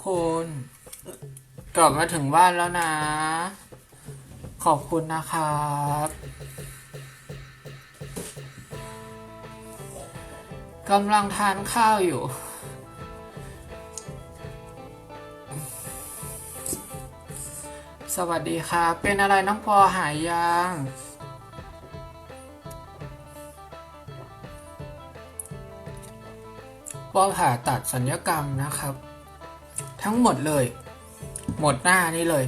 ครับทุกคน กลับมาถึงบ้านแล้วนะ ขอบคุณนะครับกำลังทานข้าวอยู่ สวัสดีครับ เป็นอะไรน้องปอหายยังปอผ่าตัดสัญญกรรมนะครับ ทั้งหมดเลย หมดหน้านี่เลย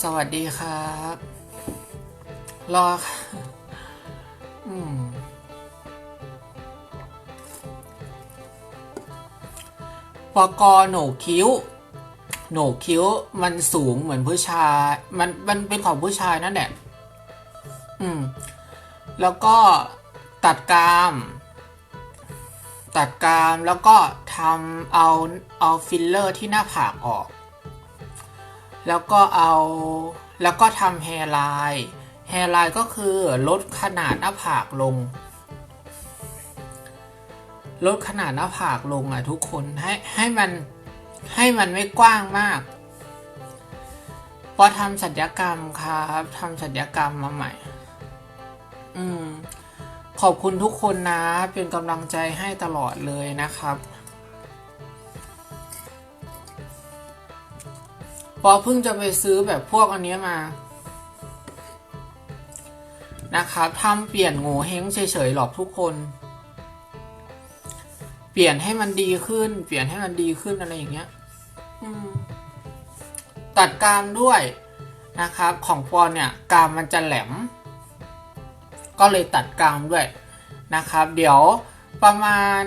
สวัสดีครับ รออืมปกโหนกคิ้วโหนกคิ้วมันสูงเหมือนผู้ชาย มันมันเป็นของผู้ชายนั่นแหละ อืม แล้วก็ตัดกราม ตัดกรามแล้วก็ ทำเอาเอาฟิลเลอร์ที่หน้าผากออก แล้วก็เอาแล้วก็ทำแฮร์ไลน์แฮร์ไลน์ก็คือลดขนาดหน้าผากลง ลดขนาดหน้าผากลงอะทุกคนให้ให้มันให้มันไม่กว้างมาก พอทำศัลยกรรมครับทำศัลยกรรมมาใหม่ อืมขอบคุณทุกคนนะ เป็นกำลังใจให้ตลอดเลยนะครับ ปอเพิ่งจะไปซื้อแบบพวกอันนี้มา นะครับทำเปลี่ยนโง่เฮงเฉยๆหรอกทุกคน เปลี่ยนให้มันดีขึ้น เปลี่ยนให้มันดีขึ้นอะไรอย่างเงี้ยตัดกามด้วยนะครับ ของปอนเนี่ยกามมันจะแหลม ก็เลยตัดกามด้วยนะครับ เดี๋ยวประมาณ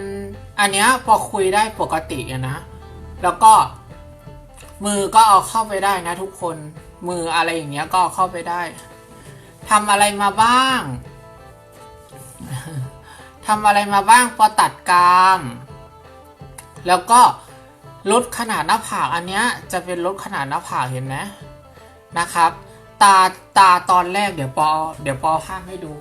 อันเนี้ยพอคุยได้ปกติอะนะ แล้วก็ มือก็เอาเข้าไปได้นะทุกคน มืออะไรอย่างเงี้ยก็เเข้าไปได้ทำอะไรมาบ้างทำอะไรมาบ้างพอตัดกราม แล้วก็ลดขนาดหน้าผากอันเนี้ยจะเป็นลดขนาดหน้าผากเห็นไหมนะครับ ตาตาตอนแรกเดี๋ยวปอ เดี๋ยวปอภาพให้ดู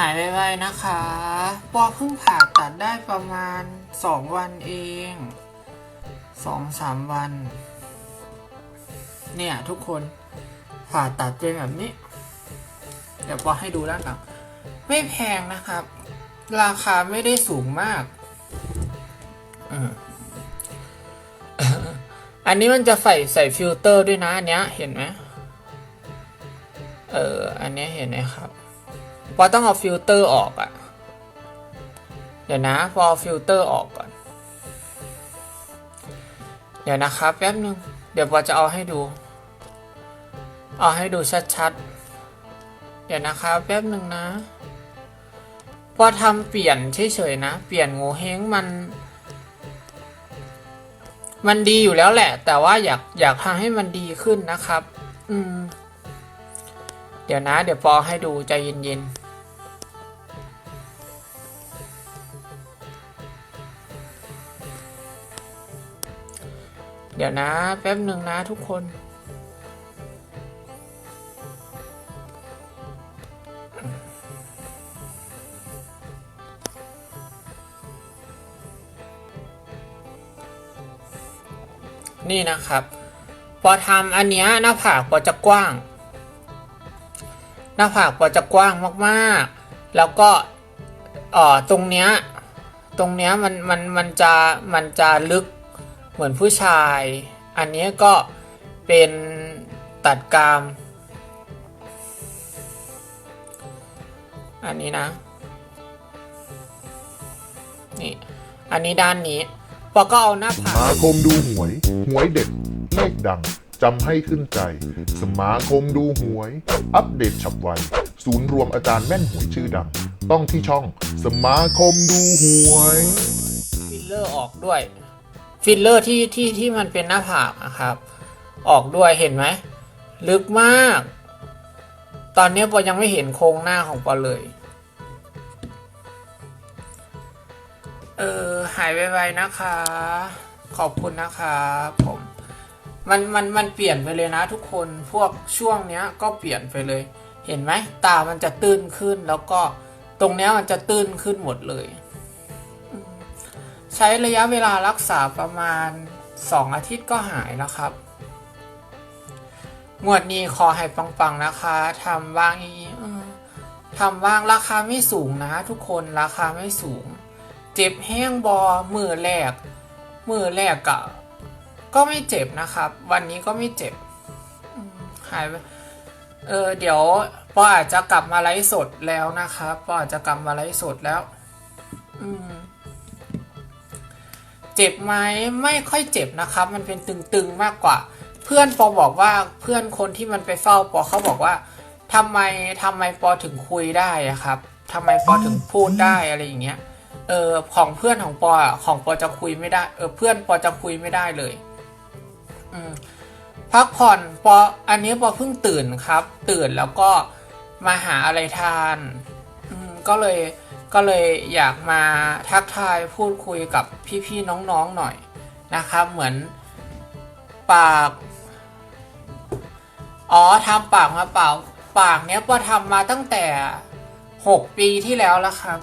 หายไวๆนะคะปอเพิ่งผ่าตัดได้ประมาณสองวันเองสองสามวัน เนี่ย ทุกคนผ่าตัดเป็นแบบนี้ เดี๋ยวปอให้ดูด้านหลังไม่แพงนะครับ ราคาไม่ได้สูงมากออันนี้มันจะใส่ใส่ฟิลเตอร์ด้วยนะ อันเนี้ย เห็นไหมเออ อันเนี้ยเห็นไหมครับ ปอต้องเอาฟิลเตอร์ออกอะ่ะเดี๋ยวนะพอฟิลเตอร์ออกก่อน เดี๋ยวนะครับแป๊บนึง เดี๋ยวปอจะเอาให้ดู เอาให้ดูชัดๆ เดี๋ยวนะครับแป๊บนึงนะพอทำเปลี่ยนเฉยๆนะ เปลี่ยนโงเฮงมัน มันดีอยู่แล้วแหละ แต่ว่าอยากอยากทำให้มันดีขึ้นนะครับ อืม เดี๋ยวนะ เดี๋ยวปอให้ดูใจเย็นๆ เดี๋ยวนะแป๊บหนึ่งนะทุกคน นี่นะครับ พอทำอันเนี้ยหน้าผากพอจะกว้าง หน้าผากพอจะกว้างมากๆ แล้วก็อ่อตรงเนี้ยตรงเนี้ยมันมันมันจะมันจะลึก เหมือนผู้ชาย อันเนี้ยก็เป็นตัดกราม อันนี้นะ นี่ อันนี้ด้านนี้ปอก็เอาหน้าสผาก มาคมดูหวย หวยเด็ดเลขดัง จำให้ขึ้นใจ สมาคมดูหวย อัปเดตฉับไว ศูนย์รวมอาจารย์แม่นหวยชื่อดัง ต้องที่ช่อง สมาคมดูหวย ฟิลเลอร์ออกด้วย ฟิลเลอร์ที่ที่ที่มันเป็นหน้าผากนะครับ ออกด้วยเห็นไหมลึกมาก ตอนนี้ปอยังไม่เห็นโครงหน้าของปอเลย เออหายไวๆนะคะ ขอบคุณนะคะผมมันมันมันเปลี่ยนไปเลยนะทุกคนพวกช่วงเนี้ยก็เปลี่ยนไปเลย เห็นไหมตามันจะตื้นขึ้นแล้วก็ตรงเนี้ยมันจะตื้นขึ้นหมดเลย ใช้ระยะเวลารักษาประมาณ 2 อาทิตย์ก็หายแล้วครับงวดนี้ขอให้ปังๆนะคะทำว่างอีทำว่างราคาไม่สูงนะ ทุกคนราคาไม่สูง เจ็บแห้งบอมือแรก มือแรกอะก็ไม่เจ็บนะครับ วันนี้ก็ไม่เจ็บหายเออเดี๋ยวปออาจจะกลับมาไลฟ์สดแล้วนะครับปออาจจะกลับมาไลฟ์สดแล้ว อืม เจ็บไหมไม่ค่อยเจ็บนะครับ มันเป็นตึงๆมากกว่า เพื่อนปอบอกว่าเพื่อนคนที่มันไปเฝ้าปอเขาบอกว่าทำไมทำไมปอถึงคุยได้อะครับทำไมปอถึงพูดได้อะไรอย่างเงี้ยเออของเพื่อนของปอของปอจะคุยไม่ได้เออเพื่อนปอจะคุยไม่ได้เลย อืมพักผ่อนปออันนี้ปอเพิ่งตื่นครับ ตื่นแล้วก็มาหาอะไรทาน อืมก็เลย ก็เลยอยากมาทักทายพูดคุยกับพี่ๆน้องๆหน่อยนะครับ เหมือนปากอ๋อทำปากมาเปล่า ปากเนี้ยก็ทำมาตั้งแต่หกปีที่แล้วแล้วครับ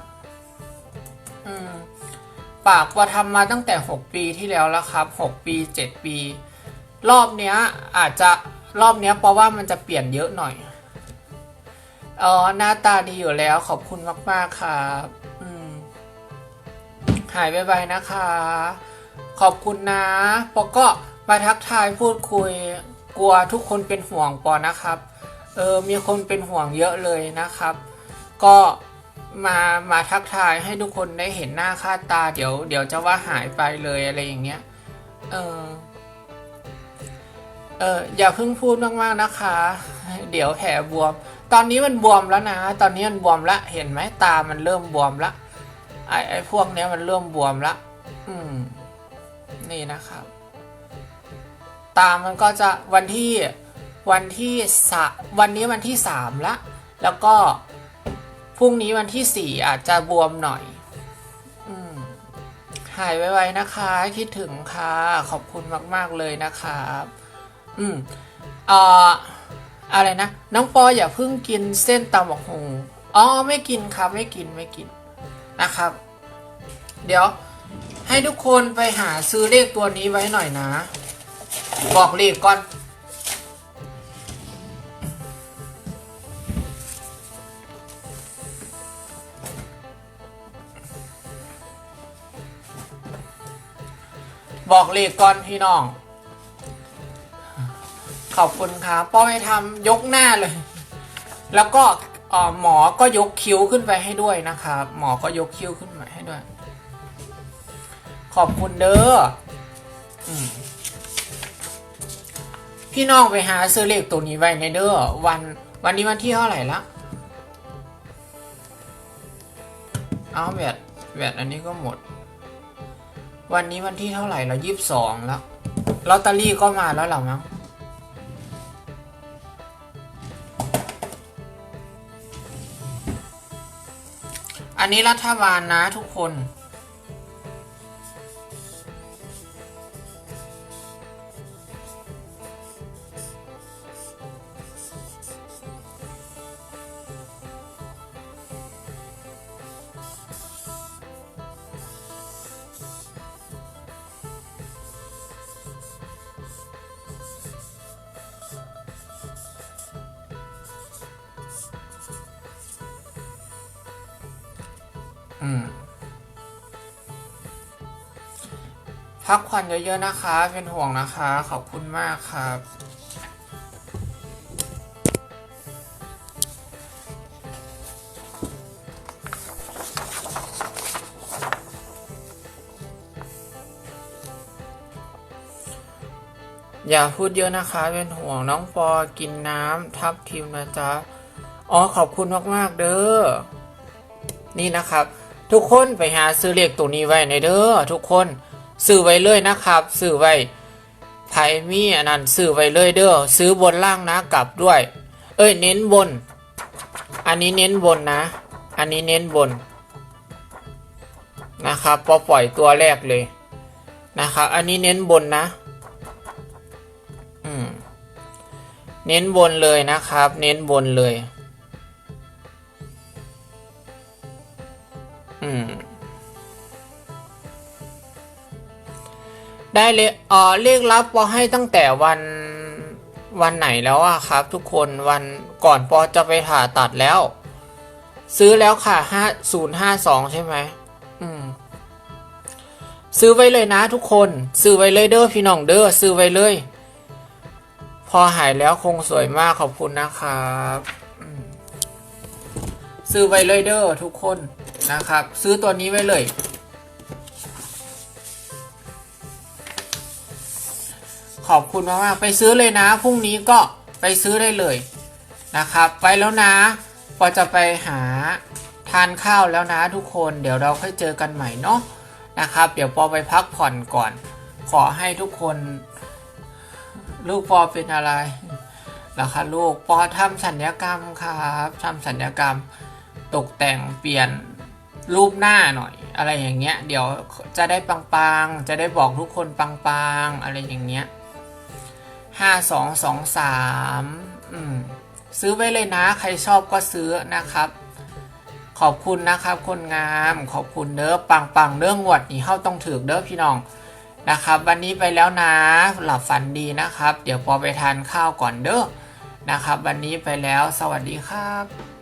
อืมปากก็ทำมาตั้งแต่หกปีที่แล้วแล้วครับหกปีเจ็ดปี รอบเนี้ยอาจจะรอบเนี้ยเพราะว่ามันจะเปลี่ยนเยอะหน่อย อ๋อ หน้าตาดีอยู่แล้วขอบคุณมาก ๆ ครับอืมหายไปๆนะคะ ขอบคุณนะปอก็มาทักทายพูดคุย กลัวทุกคนเป็นห่วงปอนะครับ เออ มีคนเป็นห่วงเยอะเลยนะครับ ก็มามาทักทายให้ทุกคนได้เห็นหน้าค่าตา เดี๋ยว เดี๋ยวจะว่าหายไปเลยอะไรอย่างเงี้ย เออ เอออย่าเพิ่งพูดมากๆนะคะ เดี๋ยวแผลบวม ตอนนี้มันบวมแล้วนะ ตอนนี้มันบวมละเห็นไหมตามันเริ่มบวมละไอ้ไอ้พวกเนี้ยมันเริ่มบวมละอืม นี่นะครับ ตามันก็จะวันที่วันที่สวันนี้วันที่สามละแล้วก็พรุ่งนี้วันที่สี่อาจจะบวมหน่อยอืมหายไวๆนะคะ คิดถึงค่ะ ขอบคุณมาก ๆ เลยนะครับ อืมเอ่ออะไรนะ น้องปออย่าเพิ่งกินเส้นตำบักฮงอ๋อไม่กินครับไม่กินไม่กินนะครับ เดี๋ยวให้ทุกคนไปหาซื้อเลขตัวนี้ไว้หน่อยนะ บอกเลขก่อน บอกเลขก่อนพี่น้อง ขอบคุณครับป้อให้ทำยกหน้าเลย แล้วก็หมอก็ยกคิ้วขึ้นไปให้ด้วยนะครับ หมอก็ยกคิ้วขึ้นมาให้ด้วย ขอบคุณเด้ออพี่น้องไปหาซื้อเลขตัวนี้ไว้ในเด้อวัน วันนี้วันที่เท่าไหร่ละเอาแวดแวดอันนี้ก็หมด วันนี้วันที่เท่าไหร่แล้วยี่สิบสองแล้วลอตเตอรี่ก็มาแล้วเหรอมั้ง อันนี้รัฐบาลนะทุกคน อืมพักผ่อนเยอะๆนะคะ เป็นห่วงนะคะ ขอบคุณมากครับ อย่าพูดเยอะนะคะ เป็นห่วงน้องปอกินน้ำทับทิมนะจ๊ะ อ๋อขอบคุณมากๆเด้อ นี่นะครับ ทุกคนไปหาซื้อเลขตัวนี้ไว้ในเด้อทุกคนซื้อไว้เลยนะครับซื้อไว้ไผมีอันนั้นซื้อไว้เลยเด้อซื้อบนล่างนะกลับด้วย เอ้ยเน้นบน อันนี้เน้นบนนะ อันนี้เน้นบนนะครับพอปล่อยตัวแรกเลยนะครับอันนี้เน้นบนนะอืมเน้นบนเลยนะครับ เน้นบนเลย ได้เลยเออเลขลับปอให้ตั้งแต่วันวันไหนแล้วอะครับ ทุกคนวันก่อนปอจะไปผ่าตัดแล้ว ซื้อแล้วค่ะห้าศูนย์ห้าสองใช่ไหมอืม ซื้อไว้เลยนะทุกคน ซื้อไว้เลยเด้อพี่น้องเด้อซื้อไว้เลย พอหายแล้วคงสวยมากขอบคุณนะครับซื้อไว้เลยเด้อทุกคนนะครับ ซื้อตัวนี้ไว้เลย ขอบคุณมากๆไปซื้อเลยนะพรุ่งนี้ก็ไปซื้อได้เลยนะครับ ไปแล้วนะพอจะไปหาทานข้าวแล้วนะทุกคนเดี๋ยวเราค่อยเจอกันใหม่เนาะนะครับ เดี๋ยวปอไปพักผ่อนก่อน ขอให้ทุกคน ลูกปอเป็นอะไรล่ะคะลูกปอทำสัญญกรรมครับทำสัญญกรรมตกแต่งเปลี่ยนรูปหน้าหน่อย อะไรอย่างเงี้ย เดี๋ยวจะได้ปังๆ จะได้บอกทุกคนปังๆ อะไรอย่างเงี้ย ห้าสองสองสามอืมซื้อไว้เลยนะ ใครชอบก็ซื้อนะครับ ขอบคุณนะครับ คนงามขอบคุณเด้อปังๆเรื่องงวดนี่เข้าต้องถือเด้อพี่น้องนะครับ วันนี้ไปแล้วนะ หลับฝันดีนะครับ เดี๋ยวพอไปทานข้าวก่อนเด้อนะครับ วันนี้ไปแล้วสวัสดีครับ